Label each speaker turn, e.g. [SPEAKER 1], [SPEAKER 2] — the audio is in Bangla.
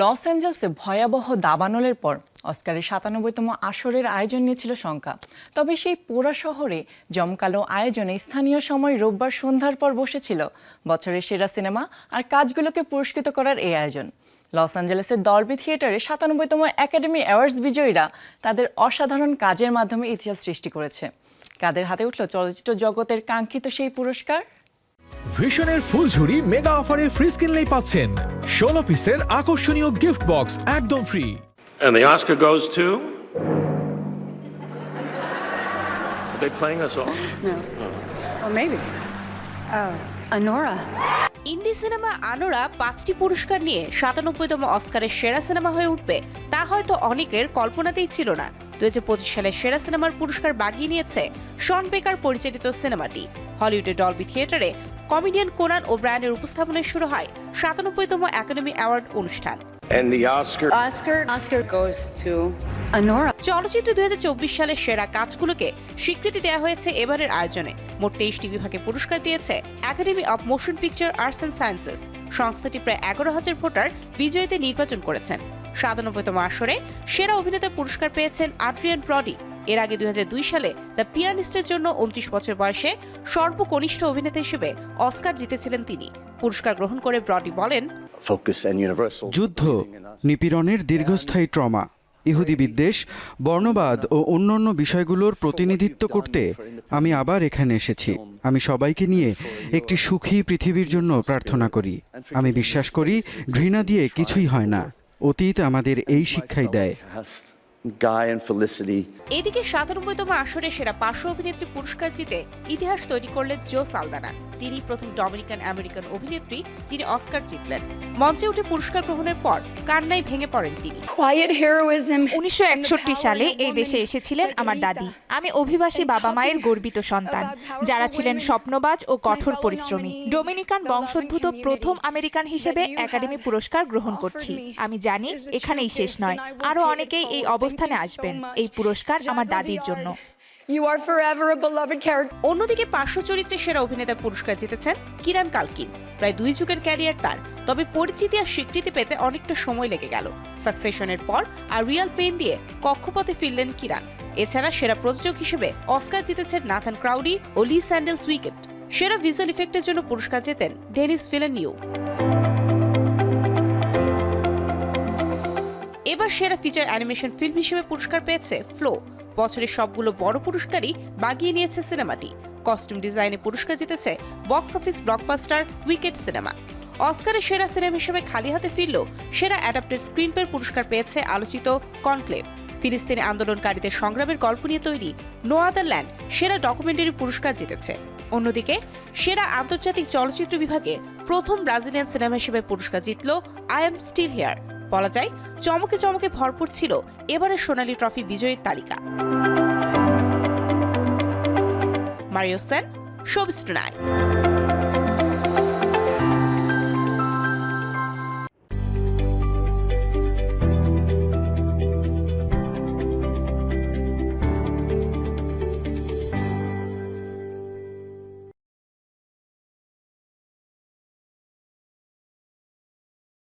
[SPEAKER 1] লস অ্যাঞ্জেলসে ভয়াবহ দাবানলের পর অস্কারের সাতানব্বইতম আসরের আয়োজন নিয়েছিল শঙ্কা। তবে সেই পোড়া শহরে জমকালো আয়োজনে স্থানীয় সময় রোববার সন্ধ্যার পর বসেছিল বছরের সেরা সিনেমা আর কাজগুলোকে পুরস্কৃত করার এই আয়োজন। লস অ্যাঞ্জেলেসের ডলবি থিয়েটারে সাতানব্বইতম একাডেমি অ্যাওয়ার্ডস বিজয়ীরা তাদের অসাধারণ কাজের মাধ্যমে ইতিহাস সৃষ্টি করেছে। কাদের হাতে উঠল চলচ্চিত্র জগতের কাঙ্ক্ষিত সেই পুরস্কার?
[SPEAKER 2] ভিশনের ফুলঝুরি মেগা অফারে ফ্রি কিনলেই পাচ্ছেন ষোলো পিসের আকর্ষণীয় গিফট বক্স একদম free
[SPEAKER 3] And the Oscar goes to? Are they playing us off?
[SPEAKER 4] No. Or maybe. Oh, Honora.
[SPEAKER 5] Indie cinema Anora পাঁচটি পুরস্কার নিয়ে সাতানব্বইতম অস্কারের সেরা সিনেমা হয়ে উঠবে তা হয়তো অনেকের কল্পনাতেই ছিল না দুই হাজার পঁচিশ সালের সেরা সিনেমার পুরস্কার বাগিয়ে নিয়েছে শন বেকার পরিচালিত সিনেমাটি হলিউডের ডলবি থিয়েটারে কমেডিয়ান কোনান ও ব্রায়ানের উপস্থাপনায় শুরু হয় সাতানব্বইতম একাডেমি অ্যাওয়ার্ড অনুষ্ঠান
[SPEAKER 6] And the Oscar
[SPEAKER 4] Oscar. Oscar goes to Honora.
[SPEAKER 5] চলচ্চিত্র দুই সালের সেরা কাজগুলোকে স্বীকৃতি দেওয়া হয়েছে এবারের আয়োজনে মোট তেইশটি বিভাগে পুরস্কার দিয়েছে academy of motion picture arts and sciences সংস্থাটি প্রায় এগারো হাজার ভোটার বিজয়ীদের নির্বাচন করেছেন সাতানব্বইতম আসরে সেরা অভিনেতা পুরস্কার পেয়েছেন আড্রিয়ান ব্রডি এর আগে দুই হাজার দুই সালে দ্য পিয়ানিস্টের জন্য উনত্রিশ বছর বয়সে সর্বকনিষ্ঠ অভিনেতা হিসেবে অস্কার জিতেছিলেন তিনি। পুরস্কার গ্রহণ করে ব্রডি বলেন.
[SPEAKER 7] যুদ্ধ নিপীড়নের দীর্ঘস্থায়ী ট্রমা ইহুদি বিদ্বেষ বর্ণবাদ ও অন্যান্য বিষয়গুলোর প্রতিনিধিত্ব করতে আমি আবার এখানে এসেছি। আমি সবাইকে নিয়ে একটি সুখী পৃথিবীর জন্য প্রার্থনা করি। আমি বিশ্বাস করি ঘৃণা দিয়ে কিছুই হয় না। অতীত আমাদের এই শিক্ষাই দেয়।
[SPEAKER 6] Guy and Felicity.
[SPEAKER 5] এদিকে সাতানব্বইতম আসরে সেরা পার্শ্ব অভিনেত্রী পুরস্কার জিতে ইতিহাস তৈরি করলেন জো সালদানা তিনি প্রথম ডমিনিকান আমেরিকান অভিনেত্রী যিনি অস্কার জিতলেন। মঞ্চে উঠে পুরস্কার গ্রহণের পর কান্নায় ভেঙে পড়েন তিনি.
[SPEAKER 8] উনিশশো একষট্টি সালে এই দেশে এসেছিলেন আমার দাদি। আমি অভিবাসী বাবা মায়ের গর্বিত সন্তান। যারা ছিলেন স্বপ্নবাজ ও কঠোর পরিশ্রমী। ডোমিনিকান বংশোদ্ভূত প্রথম আমেরিকান হিসেবে একাডেমি পুরস্কার গ্রহণ করছি। আমি জানি এখানেই শেষ নয়। আরও অনেকেই এই অবস্থানে আসবেন। এই পুরস্কার আমার দাদির জন্য।
[SPEAKER 4] You are forever a beloved character.
[SPEAKER 5] অন্যদিকে পার্শ্ব চরিত্রে সেরা অভিনেতা পুরস্কার জিতেছেন কিরান কালকিন। প্রায় দুই যুগের ক্যারিয়ার তার। তবে পরিচিতি আর স্বীকৃতি পেতে অনেকটা সময় লেগে গেল। সাকসেশনের পর আর রিয়াল পেন দিয়ে কক্ষপথে ফিরলেন কিরান। এছাড়া সেরা প্রযোজক হিসেবে অস্কার জিতেছেন নাথান ক্রাউডি ও লি স্যান্ডেলস উইকেট। সেরা ভিজুয়াল ইফেক্টের জন্য পুরস্কার জেতেন ডেনিস ফিলেনিউ। এবার সেরা ফিচার অ্যানিমেশন ফিল্ম হিসেবে পুরস্কার পেয়েছে ফ্লো বছরের সবগুলো বড় পুরস্কারই বাগিয়ে নিয়েছে সিনেমাটি। কস্টিউম ডিজাইনে পুরস্কার জিতেছে box office blockbuster Wicked cinema. অস্কারের সেরা সিনেমা হিসেবে খালি হাতে ফিরল সেরা অ্যাডাপ্টেড স্ক্রিনপ্লে পুরস্কার পেয়েছে আলোচিত কনক্লেভ। ফিলিস্তিনি আন্দোলনকারীদের সংগ্রামের গল্প নিয়ে তৈরি নো আদার ল্যান্ড সেরা ডকুমেন্টারি পুরস্কার জিতেছে। অন্যদিকে, সেরা আন্তর্জাতিক চলচ্চিত্র বিভাগে প্রথম ব্রাজিলিয়ান সিনেমা হিসেবে পুরস্কার জিতল আই এম স্টিল হেয়ার। বলা যায়, চমকে চমকে ভরপুর ছিল এবারের সোনালী ট্রফি বিজয়ীর তালিকা। Mario Sen, showbiz tonight